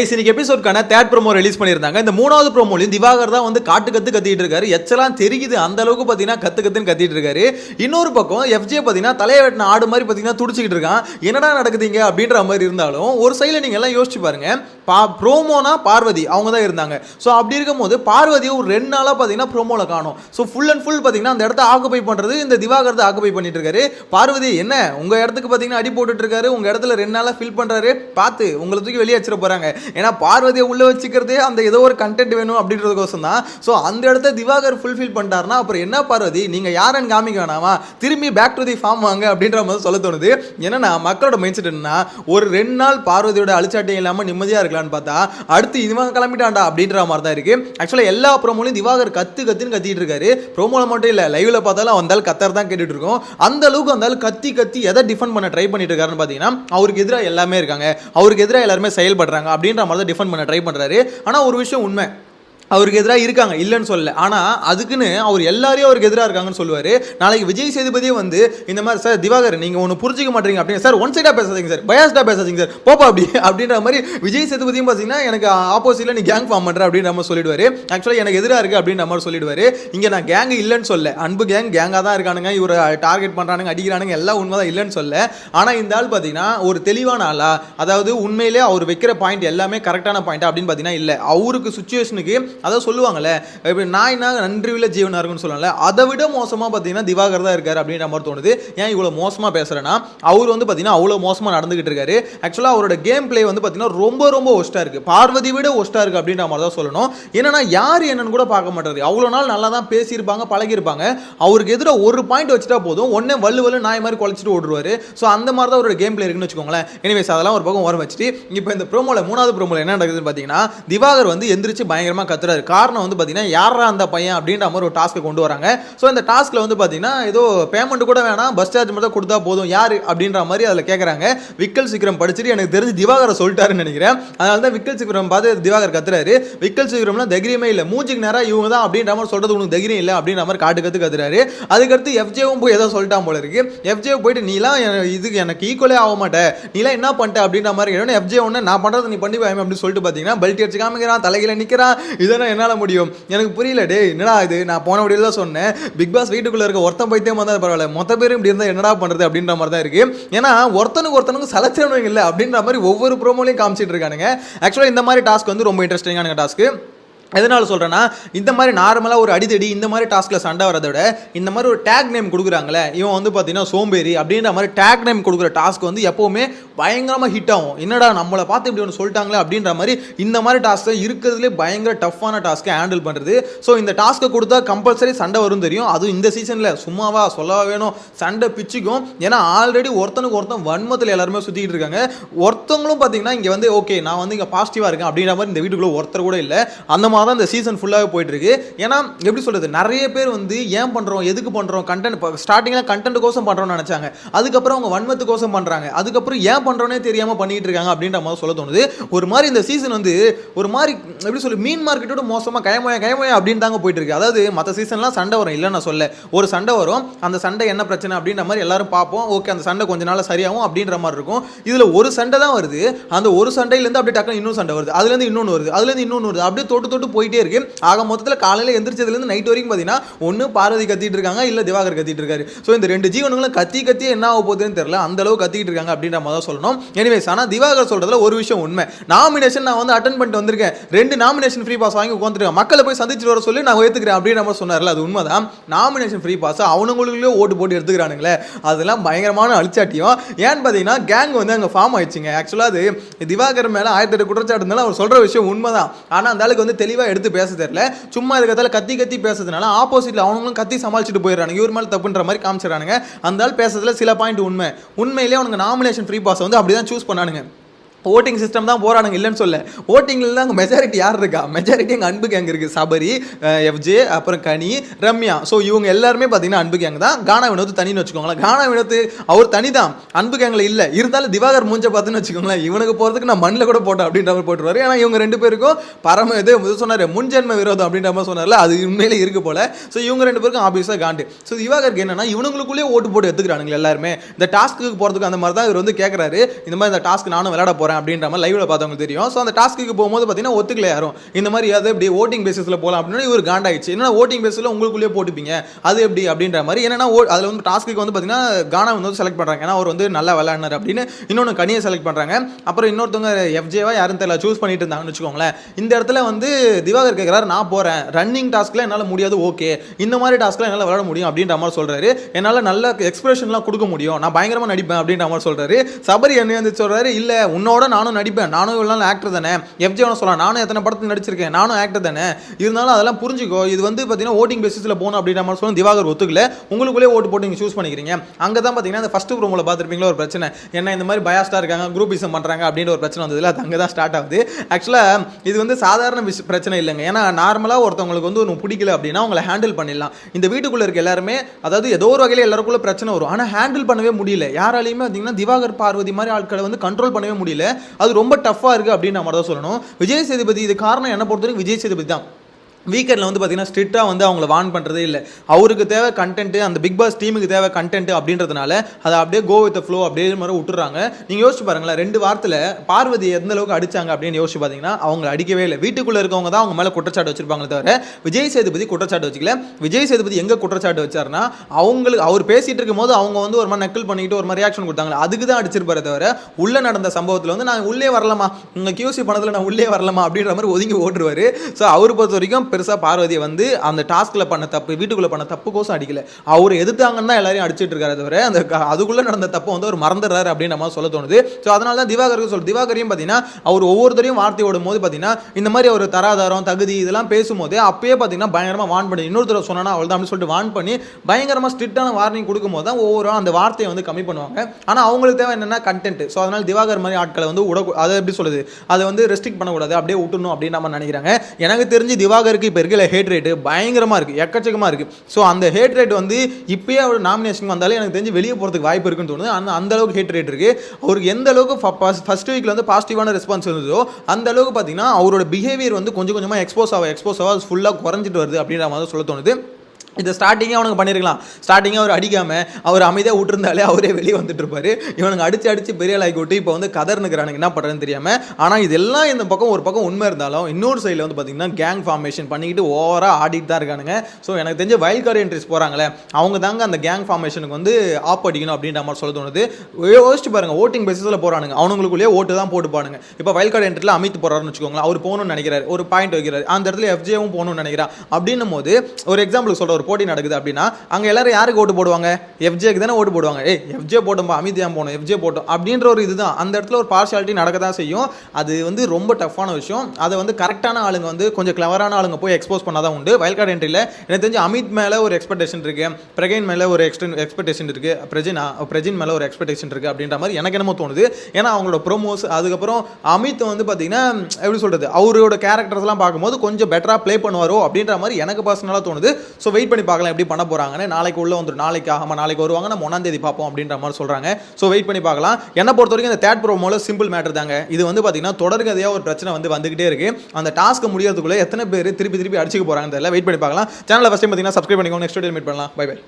இன்னைக்கு எபிசோட்கான third promo release பண்ணியிருந்தாங்க. இந்த மூணாவது ப்ரோமோலையும் திவாகர் தான் வந்து காட்டு கத்து கத்திட்டு இருக்காரு. எச்சலாம் தெரியுது அந்த அளவுக்கு பார்த்தீங்கன்னா கத்து கத்துன்னு கத்திட்டு இருக்காரு. இன்னொரு பக்கம் எஃப்ஜே பார்த்தீங்கன்னா தலையை வெட்டின ஆடு மாதிரி பார்த்தீங்கன்னா துடிச்சிக்கிட்டு இருக்கான். என்னடா நடக்குதுங்க அப்படின்ற மாதிரி இருந்தாலும் ஒரு சைடில் நீங்கள் எல்லாம் யோசிச்சு பாருங்க. பா ப்ரோமோனா பார்வதி அவங்க தான் இருந்தாங்க. ஸோ அப்படி இருக்கும்போது பார்வதியை ஒரு ரெண்டு நாளாக பார்த்தீங்கன்னா ப்ரோமோவில் காணும். ஸோ ஃபுல் அண்ட் ஃபுல் பார்த்தீங்கன்னா அந்த இடத்த ஆக்குபை பண்ணுறது இந்த திவாகர் தான் ஆக்குபை பண்ணிட்டு இருக்காரு. பார்வதி என்ன? உங்கள் இடத்துக்கு பார்த்தீங்கன்னா அடி போட்டுட்டு இருக்காரு. உங்கள் இடத்துல ரெண்டு நாளாக ஃபில் பண்ணுறாரு பார்த்து உங்களை தூக்கி வெளியே வச்சிட போகிறாங்க ஏன்னா பார்வதியை உள்ளே வச்சுக்கிறதே அந்த ஏதோ ஒரு கண்டென்ட் வேணும் அப்படின்றதுக்கோசம் தான் ஸோ அந்த இடத்த திவாகர் ஃபுல்ஃபில் பண்ணிட்டாருன்னா அப்புறம் என்ன பார்வதி? நீங்கள் யாருன்னு காமிக்க வேணாமா? திரும்பி பேக் டு தி ஃபார்ம் வாங்க அப்படின்ற மாதிரி சொல்ல தோணுது. என்னென்னா மக்களோட மைண்ட் செட் என்னன்னா ஒரு ரெண்டு நாள் பார்வதியோட அழிச்சாட்டையும் இல்லாமல் நிம்மதியாக இருக்கலாம்னு பார்த்தா அடுத்து இவன் கிளம்பிட்டான்டா அப்படின்ற மாதிரி தான் இருக்குது ஆக்சுவலாக எல்லா ப்ரோமோலையும் திவாகர் கத்து கத்துன்னு கத்திட்டு இருக்காரு. ப்ரோமோல மட்டும் இல்லை லைவ்ல பார்த்தாலும் வந்தால் கத்தர் தான் கேட்டுட்டு இருக்கோம். அந்த அளவுக்கு வந்தாலும் கத்தி கத்தி எதை டிஃபெண்ட் பண்ண ட்ரை பண்ணிட்டு இருக்காருன்னு பார்த்தீங்கன்னா அவருக்கு எதிராக எல்லாமே இருக்காங்க. அவருக்கு எதிராக எல்லாருமே செயல்படுறாங்க அப்படின்ற அப்படின்ற மாதிரி தான் டிஃபெண்ட் பண்ண ட்ரை பண்ணுறாரு ஆனால் ஒரு விஷயம் உண்மை. அவருக்கு எதிராக இருக்காங்க இல்லைன்னு சொல்லலை. ஆனால் அதுக்குன்னு அவர் எல்லாரையும் அவருக்கு எதிராக இருக்காங்கன்னு சொல்லுவார். நாளைக்கு விஜய் சேதுபதியே வந்து இந்த மாதிரி சார் திவாகர் நீங்கள் ஒன்று புரிஞ்சிக்க மாட்டீங்க அப்படின்னு சார் ஒன் சைடாக பேசாதீங்க சார். பயாஸ்டாக பேசாதீங்க சார். போப்பா அப்படி அப்படின்ற மாதிரி விஜய் சேதுபதியும் பார்த்தீங்கன்னா எனக்கு ஆப்போசிட்டில் நீ கேங் ஃபார்ம் பண்ணுற அப்படின்னு நம்ம சொல்லிடுவார். ஆக்சுவலாக எனக்கு எதிராக இருக்குது அப்படின்ற மாதிரி சொல்லிடுவார். இங்கே நான் கேங் இல்லைன்னு சொல்ல அன்பு கேங் கேங்காக தான் இருக்கானுங்க. இவர் டார்கெட் பண்ணுறானுங்க அடிக்கிறானுங்க எல்லாம் உண்மை தான் இல்லைன்னு சொல்ல ஆனால் இந்த ஆள் பார்த்தீங்கன்னா ஒரு தெளிவான ஆளா அதாவது உண்மையிலே அவர் வைக்கிற பாயிண்ட் எல்லாமே கரெக்டான பாயிண்ட் அப்படின்னு பார்த்தீங்கன்னா இல்லை. அவருக்கு சுச்சுவேஷனுக்கு அதான் சொல்லுவாங்கல்ல இப்போ நாய்னா நன்றி உள்ள ஜீவனாக இருக்குன்னு சொல்லுவாங்கல்ல அதை விட மோசமாக பார்த்தீங்கன்னா திவாகர் தான் இருக்கார் அப்படின்ற மாதிரி தோணுது. ஏன் இவ்வளோ மோசமாக பேசுகிறேன்னா அவர் வந்து பார்த்தீங்கன்னா அவ்வளோ மோசமாக நடந்துகிட்டு இருக்காரு. ஆக்சுவலாக அவரோட கேம் ப்ளே வந்து பார்த்தீங்கன்னா ரொம்ப ரொம்ப ஒஸ்ட்டாக இருக்குது பார்வதி விட ஒஸ்ட்டாக இருக்குது அப்படின்ற மாதிரி தான் சொல்லணும். என்னன்னா யார் என்னன்னு கூட பார்க்க மாட்டாரு. அவ்வளோ நாள் நல்லா தான் பேசியிருப்பாங்க பழகியிருப்பாங்க. அவருக்கு எதிராக ஒரு பாயிண்ட் வச்சுட்டா போதும். ஒன்னே வல்லு வல்லு நாய் மாதிரி குழச்சிட்டு ஓடுவார். ஸோ அந்த மாதிரி தான் அவரோட கேம் ப்ளே இருக்குன்னு வச்சுக்கோங்களேன். எனிவேஸ் அதெல்லாம் ஒரு பக்கம் ஓரம் வச்சுட்டு இப்போ இந்த ப்ரோமோல மூணாவது ப்ரோமோல என்ன நடக்குதுன்னு பார்த்தீங்கன்னா திவாகர் வந்து எந்திரிச்சு பயங்கரமாக கத்துறாரு காரணம் வந்து பார்த்தீங்கன்னா யாரா அந்த பையன் அப்படின்ற மாதிரி ஒரு டாஸ்க்கை கொண்டு வராங்க. ஸோ இந்த டாஸ்க்கில் வந்து பார்த்தீங்கன்னா ஏதோ பேமெண்ட் கூட வேணாம் பஸ் சார்ஜ் மட்டும் கொடுத்தா போதும் யார் அப்படின்ற மாதிரி அதில் கேட்குறாங்க விக்கல் சீக்கிரம் படிச்சுட்டு எனக்கு தெரிஞ்சு திவாகரை சொல்லிட்டாருன்னு நினைக்கிறேன். அதனால தான் விக்கல் சீக்கிரம் பார்த்து திவாகர் கத்துறாரு. விக்கல் சீக்கிரம்னா தைரியமே இல்லை. மூஞ்சிக்கு நேரம் இவங்க தான் அப்படின்ற மாதிரி சொல்றது உனக்கு தைரியம் இல்லை அப்படின்ற மாதிரி காட்டு கத்து கத்துறாரு. அதுக்கடுத்து எஃப்ஜேவும் போய் ஏதோ சொல்லிட்டான் போல இருக்கு. எஃப்ஜே போயிட்டு நீலாம் என- இதுக்கு எனக்கு ஈக்குவலே ஆக மாட்டேன் நீலாம் என்ன பண்ணிட்ட அப்படின்ற மாதிரி கேட்டோன்னே எஃப்ஜே ஒன்று நான் பண்ணுறது நீ பண்ணி வாங்க அப்படின்னு சொல்லிட்டு பார்த்தீங்கன்னா பெல்ட் அடிச்சு காமிக்கிறான் தலையில நிற்கிறான் இதை இதெல்லாம் என்னால் முடியும்? எனக்கு புரியல டே என்னடா இது? நான் போன வழியில் தான் சொன்னேன். பிக் பாஸ் வீட்டுக்குள்ளே இருக்க ஒருத்தன் பைத்தியம் வந்தால் பரவாயில்ல. மொத்த பேரும் இப்படி இருந்தால் என்னடா பண்ணுறது அப்படின்ற மாதிரி தான் இருக்குது ஏன்னா ஒருத்தனுக்கு ஒருத்தனுக்கு சலச்சனவங்க இல்லை அப்படின்ற மாதிரி ஒவ்வொரு ப்ரோமோலையும் காமிச்சிட்டு இருக்கானுங்க. ஆக்சுவலாக இந்த மாதிரி டாஸ்க் வந்து ரொம்ப இன்ட்ரெஸ்டிங்கான டாஸ்க்கு எதனால் சொல்கிறேன்னா இந்த மாதிரி நார்மலாக ஒரு அடிதடி இந்த மாதிரி டாஸ்கில் சண்டை வரதை விட இந்த மாதிரி ஒரு டேக் நேம் கொடுக்குறாங்களே இவன் வந்து பார்த்தீங்கன்னா சோம்பேறி அப்படின்ற மாதிரி டேக் நேம் கொடுக்குற டாஸ்க் வந்து எப்போவுமே பயங்கரமாக ஹிட் ஆகும். என்னடா நம்மளை பார்த்து இப்படி ஒன்று சொல்லிட்டாங்களே அப்படின்ற மாதிரி இந்த மாதிரி டாஸ்க்கு இருக்கிறதுலே பயங்கர டஃப்பான டாஸ்க்கை ஹேண்டில் பண்ணுறது ஸோ இந்த டாஸ்க்கை கொடுத்தா கம்பல்சரி சண்டை வரும் தெரியும். அதுவும் இந்த சீசனில் சும்மாவா சொல்லவா வேணும் சண்டை பிச்சுக்கும். ஏன்னா ஆல்ரெடி ஒருத்தனுக்கு ஒருத்தன் வன்மத்தில் எல்லாருமே சுற்றிக்கிட்டு இருக்காங்க. ஒருத்தவங்களும் பார்த்தீங்கன்னா இங்கே வந்து ஓகே நான் வந்து இங்கே பாசிட்டிவாக இருக்கேன் அப்படின்ற மாதிரி இந்த வீட்டுக்குள்ளே ஒருத்தர் கூட இல்லை. அந்த மாதிரி தான் இந்த சீசன் ஃபுல்லாகவே போயிட்டுருக்கு. ஏன்னா எப்படி சொல்கிறது நிறைய பேர் வந்து ஏன் பண்ணுறோம் எதுக்கு பண்ணுறோம் கண்டென்ட் இப்போ ஸ்டார்டிங்கில் கண்டென்ட் கோசம் பண்ணுறோம்னு நினச்சாங்க. அதுக்கப்புறம் அவங்க வன்மத்துக்கோசம் பண்ணுறாங்க அதுக்கப்புறம் ஏன் பண்ணுறோன்னே தெரியாமல் பண்ணிகிட்டு இருக்காங்க அப்படின்ற மாதிரி சொல்ல தோணுது. ஒரு மாதிரி இந்த சீசன் வந்து ஒரு மாதிரி எப்படி சொல்லி மீன் மார்க்கெட்டோட மோசமாக கயமோயா கயமோயா அப்படின்னு தாங்க போயிட்டு இருக்கு அதாவது மற்ற சீசன்லாம் சண்டை வரும் இல்லை நான் சொல்ல ஒரு சண்டை வரும் அந்த சண்டை என்ன பிரச்சனை அப்படின்ற மாதிரி எல்லாரும் பார்ப்போம். ஓகே அந்த சண்டை கொஞ்ச நாள் சரியாகும் அப்படின்ற மாதிரி இருக்கும். இதில் ஒரு சண்டை தான் வருது. அந்த ஒரு சண்டையிலேருந்து அப்படியே டக்குனு இன்னொரு சண்டை வருது. அதுலேருந்து இன்னொன்று வருது. அதுலேருந்து இன்னொன்று வருது. அப்படியே தொட்டு தொட்டு போயிட்டே இருக்கு. ஆக மொத்தத்தில் காலையில் எந்திரிச்சதுலேருந்து நைட் வரைக்கும் பார்த்தீங்கன்னா ஒன்று பார்வதி கத்திட்டு இருக்காங்க இல்லை திவாகர் கத்திட்டு இருக்காரு. ஸோ இந்த ரெண்டு ஜீவனங்களும் கத்தி கத்தி என்ன ஆக போகுதுன்னு தெரியல. அந்த அளவு கத்திட்டு இருக்காங்க அப்படின்ற மாதிரி தான் சொல்லணும். எனிவேஸ் ஆனால் திவாகர் சொல்றதுல ஒரு விஷயம் உண்மை. நாமினேஷன் நான் வந்து அட்டன் பண்ணிட்டு வந்திருக்கேன். ரெண்டு நாமினேஷன் ஃப்ரீ பாஸ் வாங்கி உட்காந்துருக்கேன் மக்களை போய் சந்திச்சுட்டு வர சொல்லி நான் ஏற்றுக்கிறேன் அப்படின்ற மாதிரி சொன்னார்ல அது உண்மைதான். நாமினேஷன் ஃப்ரீ பாஸ் அவனுங்களுக்குள்ளே ஓட்டு போட்டு எடுத்துக்கிறானுங்களே. அதெல்லாம் பயங்கரமான அழிச்சாட்டியும் ஏன்னு பார்த்தீங்கன்னா கேங் வந்து அங்கே ஃபார்ம் ஆயிடுச்சுங்க. ஆக்சுவலாக அது திவாகர் மேலே ஆயிரத்தி எட்டு குற்றச்சாட்டு இருந்தாலும் அவர் சொல்கிற விஷயம் உண்மைதான். ஆனால் அந்த ஆளுக்கு வந்து தெளிவாக எடுத்து பேச தெரியல. சும்மா இருக்கிறதால கத்தி கத்தி பேசுறதுனால ஆப்போசிட்டில் அவனுங்களும் கத்தி சமாளிச்சுட்டு போயிடுறானுங்க. இவர் மேலே தப்புன்ற மாதிரி காமிச்சிடறானுங்க. அந்த ஆள் பேசுறதுல சில பாயிண்ட் உண்மை. உண்மையிலேயே அவனுக்கு நாமினேஷன் ஃப்ரீ பாஸ் வந்து அப்படி தான் சூஸ் பண்ணானுங்க. ஓட்டிங் சிஸ்டம் தான் போறானுங்க இல்லைன்னு சொல்ல. ஓட்டிங்கில் தான் அங்கே மெஜாரிட்டி யார் இருக்கா? மெஜாரிட்டி எங்கள் அன்பு கேங் இருக்குது சபரி எஃப்ஜே அப்புறம் கனி ரம்யா. ஸோ இவங்க எல்லாருமே பார்த்தீங்கன்னா அன்பு கேங் தான். கானா வினோத் தனின்னு வச்சுக்கோங்களேன். கானா வினோத் அவர் தனி தான் அன்பு கேங்கில் இல்லை. இருந்தாலும் திவாகர் மூஞ்ச பார்த்துன்னு வச்சுக்கோங்களேன். இவனுக்கு போகிறதுக்கு நான் மண்ணில் கூட போட்டேன் அப்படின்ற மாதிரி போட்டுருவாரு. ஏன்னா இவங்க ரெண்டு பேருக்கும் பரம இது இது சொன்னார். முன்ஜென்ம விரோதம் அப்படின்ற மாதிரி சொன்னார்ல. அது உண்மையிலே இருக்கு போல. ஸோ இவங்க ரெண்டு பேருக்கும் ஆப்வியஸாக காண்டு. ஸோ திவாகருக்கு என்னன்னா இவனுங்களுக்குள்ளேயே ஓட்டு போட்டு எடுத்துக்கிறானுங்க எல்லாருமே. இந்த டாஸ்க்கு போகிறதுக்கு அந்த மாதிரி தான் இவர் வந்து கேட்குறாரு இந்த மாதிரி இந்த டாஸ்க் நானும் விளையாட போகிறேன் போகிறேன் அப்படின்ற மாதிரி லைவ்ல பார்த்தவங்களுக்கு தெரியும். ஸோ அந்த டாஸ்க்கு போகும்போது பார்த்தீங்கன்னா ஒத்துக்கல யாரும். இந்த மாதிரி அது எப்படி ஓட்டிங் பேசிஸில் போகலாம் அப்படின்னு இவர் காண்டாயிடுச்சு. என்னன்னா ஓட்டிங் பேஸில் உங்களுக்குள்ளேயே போட்டுப்பீங்க? அது எப்படி அப்படின்ற மாதிரி. என்னன்னா அதில் வந்து டாஸ்க்கு வந்து பார்த்தீங்கன்னா கானா வந்து செலக்ட் பண்ணுறாங்க ஏன்னா அவர் வந்து நல்லா விளையாடினார் அப்படின்னு இன்னொன்று கனியை செலக்ட் பண்ணுறாங்க அப்புறம் இன்னொருத்தவங்க எஃப்ஜேவா யாரும் தெரியல சூஸ் பண்ணிட்டு இருந்தாங்கன்னு வச்சுக்கோங்களேன். இந்த இடத்துல வந்து திவாகர் கேட்குறாரு நான் போகிறேன் ரன்னிங் டாஸ்க்கில் என்னால் முடியாது ஓகே இந்த மாதிரி டாஸ்க்கில் என்னால் விளையாட முடியும் அப்படின்ற மாதிரி சொல்கிறாரு என்னால் நல்ல எக்ஸ்பிரஷன்லாம் கொடுக்க முடியும். நான் பயங்கரமாக நடிப்பேன் அப்படின்ற மாதிரி சொல்கிறாரு சபரி என்ன வந்து சொல்கிறாரு இல்லை உன்னோட நானும் நடிப்பேன். நானும் இவ்வளோ நாள் ஆக்டர் தானே. எஃப்ஜே சொல்லலாம் நானும் எத்தனை படத்தில் நடிச்சிருக்கேன்? நானும் ஆக்டர் தானே. இருந்தாலும் அதெல்லாம் புரிஞ்சுக்கோ. இது வந்து பார்த்தீங்கன்னா ஓட்டிங் பேசிஸில் போகணும் அப்படின்ற மாதிரி சொல்லி திவாகர் ஒத்துக்கல. உங்களுக்குள்ளே ஓட்டு போட்டு நீங்கள் சூஸ் பண்ணிக்கிறீங்க. அங்கே தான் பார்த்தீங்கன்னா அந்த ஃபஸ்ட்டு ப்ரோமோவில் பார்த்துருப்பீங்களா ஒரு பிரச்சனை. என்ன இந்த மாதிரி பயாஸ்டாக இருக்காங்க குரூப்பிசம் பண்ணுறாங்க அப்படின்ற ஒரு பிரச்சனை வந்ததில்ல அது அங்கே தான் ஸ்டார்ட் ஆகுது ஆக்சுவலாக இது வந்து சாதாரண விஷ பிரச்சனை இல்லைங்க. ஏன்னா நார்மலாக ஒருத்தவங்களுக்கு வந்து ஒன்று பிடிக்கல அப்படின்னா அவங்கள ஹேண்டில் பண்ணிடலாம். இந்த வீட்டுக்குள்ளே இருக்க எல்லாருமே அதாவது ஏதோ ஒரு வகையில் எல்லாருக்குள்ள பிரச்சனை வரும். ஆனால் ஹேண்டில் பண்ணவே முடியல. யாராலையுமே பார்த்தீங்கன்னா திவாகர் பார்வதி மாதிரி ஆட்களை வந்து கண்ட்ரோல் பண்ணவே முடியல. அது ரொம்ப டஃப்பாக இருக்குது அப்படின்னு நம்ம தான் சொல்லணும். விஜய் சேதுபதி இது காரணம் என்ன பொறுத்தவரைக்கும் விஜய் சேதுபதி தான். வீக்கெண்டில் வந்து பார்த்தீங்கன்னா ஸ்ட்ரிக்டாக வந்து அவங்கள வான் பண்ணுறதே இல்லை. அவருக்கு தேவை கண்டென்ட்டு அந்த பிக் பாஸ் டீமுக்கு தேவை கண்டென்ட் அப்படின்றதுனால அதை அப்படியே கோ வித் ஃப்ளோ அப்படியே மாதிரி விட்டுறாங்க. நீங்கள் யோசிச்சு பாருங்களேன் ரெண்டு வாரத்தில் பார்வதி எந்த அளவுக்கு அடிச்சாங்க அப்படின்னு யோசிச்சு பார்த்தீங்கன்னா அவங்க அடிக்கவே இல்லை. வீட்டுக்குள்ளே இருக்கவங்க தான் அவங்க மேலே குற்றச்சாட்டு வச்சிருப்பாங்களே தவிர விஜய் சேதுபதி குற்றச்சாட்டு வச்சுக்கல. விஜய் சேதுபதி எங்கே குற்றச்சாட்டு வச்சாருன்னா அவங்களுக்கு அவர் பேசிகிட்டு இருக்கும்போது அவங்க வந்து ஒரு மாதிரி நக்கல் பண்ணிட்டு ஒரு மாதிரி ரியாக்ஷன் கொடுத்தாங்க. அதுக்கு தான் அடிச்சிருப்பாரு தவிர உள்ளே நடந்த சம்பவத்தில் வந்து நான் உள்ளே வரலாமா உங்கள் கியூசி பணத்தில் நான் உள்ளே வரலாமா அப்படின்ற மாதிரி ஒதுங்கி ஓட்டுருவார். ஸோ அவர் பொறுத்த வரைக்கும் பெருசாக பார்வதியை வந்து அந்த டாஸ்கில் பண்ண தப்பு வீட்டுக்குள்ளே பண்ண தப்பு கோசம் அடிக்கல. அவர் எதிர்த்தாங்கன்னு தான் எல்லாரையும் அடிச்சிட்டு இருக்காரு தவிர அந்த அதுக்குள்ளே நடந்த தப்பை வந்து அவர் மறந்துடுறாரு அப்படின்னு நம்ம சொல்ல தோணுது. ஸோ அதனால தான் திவாகருக்கு சொல் திவாகரையும் பார்த்தீங்கன்னா அவர் ஒவ்வொருத்தரையும் வார்த்தை விடும் போது பார்த்தீங்கன்னா இந்த மாதிரி ஒரு தராதாரம் தகுதி இதெல்லாம் பேசும்போது அப்பயே பார்த்தீங்கன்னா பயங்கரமாக வான் பண்ணி இன்னொருத்தர் சொன்னா அவள் தான் அப்படின்னு சொல்லிட்டு வான் பண்ணி பயங்கரமாக ஸ்ட்ரிக்டான வார்னிங் கொடுக்கும்போது தான் ஒவ்வொரு அந்த வார்த்தையை வந்து கம்மி பண்ணுவாங்க. ஆனால் அவங்களுக்கு தேவை என்னென்னா கண்டென்ட் ஸோ அதனால் திவாகர் மாதிரி ஆட்களை வந்து விட அதை எப்படி சொல்லுது? அதை வந்து ரெஸ்ட்ரிக்ட் பண்ணக்கூடாது அப்படியே விட்டுணும் அப்படின்னு நம்ம நினைக்கிறாங்க. எனக்கு தெரிஞ்சு திவாகர் இருக்குது இப்போ இருக்கிற ஹேட் ரேட்டு பயங்கரமாக இருக்குது எக்கச்சக்கமாக இருக்குது ஸோ அந்த ஹேட் ரேட் வந்து இப்போயே அவர் நாமினேஷன் வந்தாலே எனக்கு தெரிஞ்சு வெளியே போகிறதுக்கு வாய்ப்பு இருக்குன்னு தோணுது. அந்த அந்த அளவுக்கு ஹேட் ரேட் இருக்குது அவருக்கு எந்த அளவுக்கு ஃபஸ்ட் வீக்கில் வந்து பாசிட்டிவான ரெஸ்பான்ஸ் இருந்ததோ அந்த அளவுக்கு பார்த்தீங்கன்னா அவரோட பிஹேவியர் வந்து கொஞ்சம் கொஞ்சமாக எக்ஸ்போஸ் ஆக எக்ஸ்போஸ் ஆக ஃபுல்லாக குறைஞ்சிட்டு வருது அப்படின்ற மாதிரி சொல்ல தோணுது. இது ஸ்டார்டிங்கே அவனுக்கு பண்ணியிருக்கலாம் ஸ்டார்டிங்கே அவர் அடிக்காமல் அவர் அமைதியாக விட்டுருந்தாலே அவரே வெளியே வந்துட்டுருப்பார் இவனுக்கு அடிச்சு அடிச்சு பெரிய ஆளாக்கி விட்டு இப்போ வந்து கதர்னுக்குறானுங்க. என்ன பண்ணுறதுன்னு தெரியாமல் ஆனால் இதெல்லாம் இந்த பக்கம் ஒரு பக்கம் உண்மை இருந்தாலும் இன்னொரு சைடில் வந்து பார்த்தீங்கன்னா கேங் ஃபார்மேஷன் பண்ணிக்கிட்டு ஓவராக ஆடிட்டு தான் இருக்கானுங்க. ஸோ எனக்கு தெரிஞ்ச வைல்ட் கார்டு என்ட்ரிஸ் போகிறாங்களே அவங்க தாங்க அந்த கேங் ஃபார்மேஷனுக்கு வந்து ஆப் அடிக்கணும் அப்படின்ற மாதிரி சொல்ல தோணுது. யோசிச்சு பாருங்க ஓட்டிங் பேசிஸில் போகிறானுங்க அவனுங்களுக்குள்ளேயே ஓட்டு தான் போட்டுப்பானுங்க. இப்போ வைல்ட் கார்டு என்ட்ரியில் அமித் போகிறாருன்னு வச்சுக்கோங்களேன். அவர் போகணும்னு நினைக்கிறாரு. ஒரு பாயிண்ட் வைக்கிறாரு. அந்த இடத்துல எஃப்ஜேவும் போகணும்னு நினைக்கிறான். அப்படின்னும் போது ஒரு எக்ஸாம்பிளுக்கு சொல்கிற ஒரு போட்டி நடக்குது அப்படின்னா அங்கே எல்லாரும் யாருக்கு ஓட்டு போடுவாங்க? எஃப்ஜேக்கு தானே ஓட்டு போடுவாங்க. ஏய் எஃப்ஜே போட்டோம்பா அமித்யா போனோம் எஃப்ஜே போட்டோம் அப்படின்ற ஒரு இதுதான். அந்த இடத்துல ஒரு பார்ஷாலிட்டி நடக்க தான் செய்யும். அது வந்து ரொம்ப டஃப்பான விஷயம். அதை வந்து கரெக்டான ஆளுங்க வந்து கொஞ்சம் கிளவரான ஆளுங்க போய் எக்ஸ்போஸ் பண்ணாதான் உண்டு. வயல் கார்டு என்ட்ரியில் எனக்கு தெரிஞ்சு அமித் மேலே ஒரு எக்ஸ்பெக்டேஷன் இருக்கு. பிரகைன் மேலே ஒரு எக்ஸ்டன் எக்ஸ்பெக்டேஷன் இருக்கு. பிரஜின் பிரஜின் மேலே ஒரு எக்ஸ்பெக்டேஷன் இருக்கு அப்படின்ற மாதிரி எனக்கு என்னமோ தோணுது. ஏன்னா அவங்களோட ப்ரோமோஸ் அதுக்கப்புறம் அமித் வந்து பார்த்தீங்கன்னா எப்படி சொல்கிறது அவரோட கேரக்டர்ஸ்லாம் பார்க்கும்போது கொஞ்சம் பெட்டராக ப்ளே பண்ணுவாரோ அப்படின்ற மாதிரி எனக்கு பர்சனலாக தோணுது. ஸோ வெயிட் பண்ணி பார்க்கலாம் எப்படி பண்ண போறாங்கன்னு. நாளைக்கு உள்ள வந்துடும் நாளைக்கு ஆகாம நாளைக்கு வருவாங்க. நம்ம ஒன்றாம் தேதி பார்ப்போம் அப்படின்ற மாதிரி சொல்றாங்க. ஸோ வெயிட் பண்ணி பார்க்கலாம். என்ன பொறுத்த வரைக்கும் இந்த தேட் ப்ரோமோல சிம்பிள் மேட்டர் தாங்க. இது வந்து பார்த்தீங்கன்னா தொடர்கதையாக ஒரு பிரச்சனை வந்து வந்துகிட்டே இருக்கு. அந்த டாஸ்க் முடியறதுக்குள்ள எத்தனை பேர் திருப்பி திருப்பி அடிச்சுக்க போறாங்க தெரியல. வெயிட் பண்ணி பார்க்கலாம். சேனலை ஃபஸ்ட் டைம் பார்த்தீங்கன்னா சப்ஸ்கிரைப் பண்ணிக்கோங்க. நெக்ஸ்ட் வீடியோ மீட் பண்ணலாம். Bye bye